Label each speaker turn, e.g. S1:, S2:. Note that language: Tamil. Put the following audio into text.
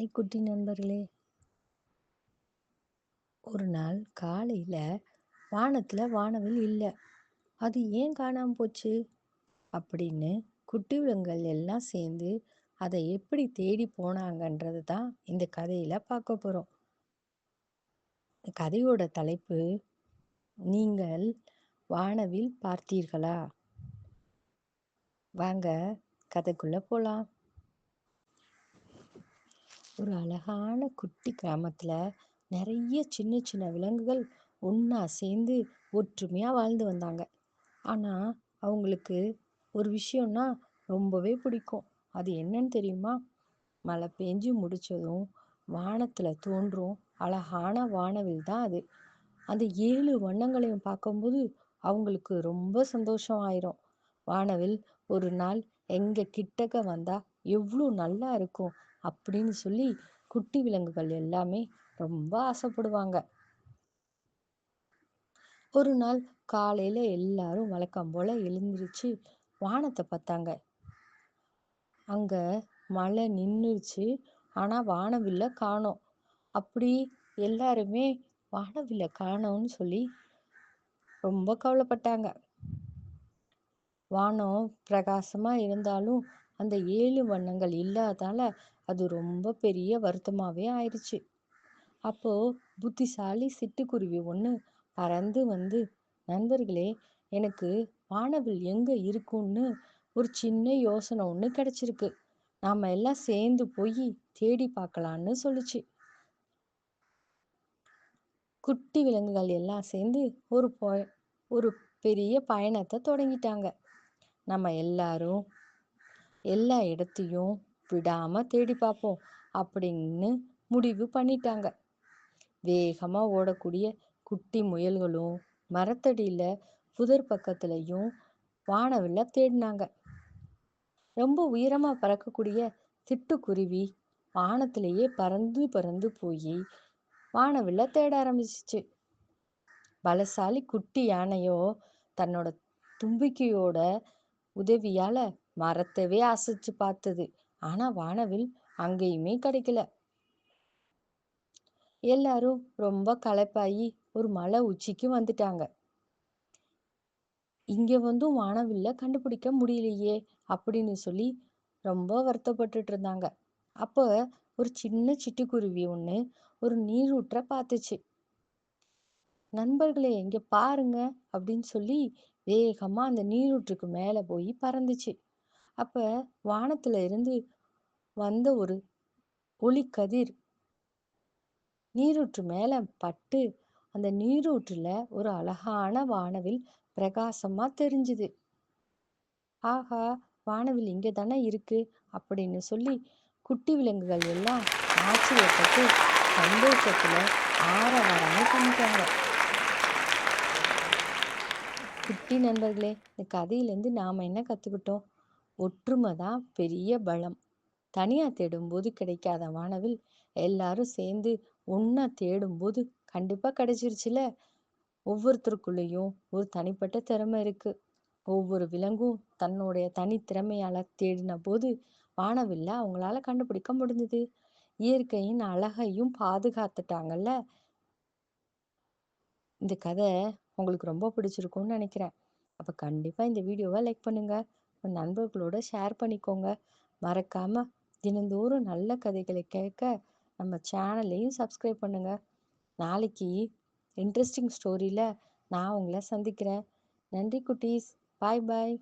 S1: ஹாய் குட்டி நண்பர்களே. ஒரு நாள் காலையில் வானத்தில் வானவில் இல்லை. அது ஏன் காணாமல் போச்சு? அப்படின்னு குட்டி விலங்குகள் எல்லாம் சேர்ந்து அதை எப்படி தேடி போனாங்கன்றது தான் இந்த கதையில் பார்க்க போகிறோம் இந்த கதையோட தலைப்பு நீங்கள் வானவில் பார்த்தீர்களா? வாங்க கதைக்குள்ளே போகலாம் ஒரு அழகான குட்டி கிராமத்தில் நிறைய சின்ன சின்ன விலங்குகள் ஒன்றா சேர்ந்து ஒற்றுமையாக வாழ்ந்து வந்தாங்க. ஆனால் அவங்களுக்கு ஒரு விஷயம்னா ரொம்பவே பிடிக்கும். அது என்னன்னு தெரியுமா? மழை பெஞ்சு முடித்ததும் வானத்தில் தோன்றும் அழகான வானவில் தான் அது. அந்த ஏழு வண்ணங்களையும் பார்க்கும்போது அவங்களுக்கு ரொம்ப சந்தோஷம் ஆயிரும். வானவில் ஒரு நாள் எங்க கிட்டக்க வந்தா எவ்வளோ நல்லா இருக்கும் அப்படின்னு சொல்லி குட்டி விலங்குகள் எல்லாமே ரொம்ப ஆசைப்படுவாங்க. ஒரு நாள் காலையில எல்லாரும் வழக்கம் போல எழுந்திருச்சு வானத்தை பார்த்தாங்க. அங்க மழை நின்றுச்சு ஆனா வானவில்ல காணோம். அப்படி எல்லாருமே வானவில்ல காணோம்னு சொல்லி ரொம்ப கவலைப்பட்டாங்க. வானம் பிரகாசமா இருந்தாலும் அந்த ஏழு வண்ணங்கள் இல்லாதால அது ரொம்ப பெரிய வருத்தமாவே ஆயிடுச்சு அப்போ புத்திசாலி சிட்டுக்குருவி ஒன்று பறந்து வந்து நண்பர்களே எனக்கு வானவில் எங்க இருக்கும்னு ஒரு சின்ன யோசனை ஒன்று கிடைச்சிருக்கு. நாம எல்லாம் சேர்ந்து போய் தேடி பார்க்கலான்னு சொல்லுச்சு. குட்டி விலங்குகள் எல்லாம் சேர்ந்து ஒரு ஒரு பெரிய பயணத்தை தொடங்கிட்டாங்க. நம்ம எல்லாரும் எல்லா இடத்தையும் விடாம தேடி பார்ப்போம் அப்படின்னு முடிவு பண்ணிட்டாங்க. வேகமா ஓடக்கூடிய குட்டி முயல்களும் மரத்தடியில புதர் பக்கத்துலயும் வானவில் தேடினாங்க. ரொம்ப உயரமா பறக்கக்கூடிய சிட்டுக்குருவி வானத்திலேயே பறந்து பறந்து போய் வானவில் தேட ஆரம்பிச்சிச்சு. பலசாலி குட்டி யானையோ தன்னோட தும்பிக்கையோட உதவியால மரத்தவே அசைச்சு பார்த்தது. ஆனா வானவில் அங்கேயுமே கிடைக்கல. எல்லாரும் ரொம்ப களைப்பாயி ஒரு மலை உச்சிக்கு வந்துட்டாங்க. இங்க வந்து வானவில்ல கண்டுபிடிக்க முடியலையே அப்படின்னு சொல்லி ரொம்ப வருத்தப்பட்டுட்டு இருந்தாங்க. அப்ப ஒரு சின்ன சிட்டுக்குருவி ஒண்ணு ஒரு நீரூற்ற பார்த்துச்சு. நண்பர்களே எங்க பாருங்க அப்படின்னு சொல்லி வேகமா அந்த நீரூற்றுக்கு மேல போய் பறந்துச்சு. அப்ப வானத்துல இருந்து வந்த ஒரு ஒளி கதிர். நீரூற்று மேல பட்டு அந்த நீரூற்றுல ஒரு அழகான வானவில் பிரகாசமா தெரிஞ்சுது. ஆஹா வானவில் இங்க தானே இருக்கு அப்படின்னு சொல்லி குட்டி விலங்குகள் எல்லாம் ஆச்சரியப்பட்டு சந்தோஷத்துல ஆரவாரமே பண்ணிட்டாங்க குட்டி நண்பர்களே இந்த கதையிலேருந்து நாம் என்ன கற்றுக்கிட்டோம் ஒற்றுமை தான் பெரிய பலம். தனியாக தேடும்போது கிடைக்காத வானவில் எல்லாரும் சேர்ந்து ஒன்றா தேடும்போது கண்டிப்பாக கிடைச்சிருச்சுல? ஒவ்வொருத்தருக்குள்ளேயும் ஒரு தனிப்பட்ட திறமை இருக்கு. ஒவ்வொரு விலங்கும் தன்னுடைய தனி திறமையால தேடின போது வானவில்ல அவங்களால கண்டுபிடிக்க முடிஞ்சது. இயற்கையின் அழகையும் பாதுகாத்துட்டாங்கல்ல? இந்த கதை உங்களுக்கு ரொம்ப பிடிச்சிருக்கும்னு நினைக்கிறேன். அப்ப கண்டிப்பா இந்த வீடியோவை லைக் பண்ணுங்க. உன் நண்பர்களோட ஷேர் பண்ணிக்கோங்க. மறக்காம தினந்தோறும் நல்ல கதைகளை கேட்க நம்ம சேனலையும் சப்ஸ்கிரைப் பண்ணுங்க. நாளைக்கு இன்ட்ரெஸ்டிங் ஸ்டோரியில் நான் உங்களை சந்திக்கிறேன். நன்றி குட்டீஸ். பாய் பாய்.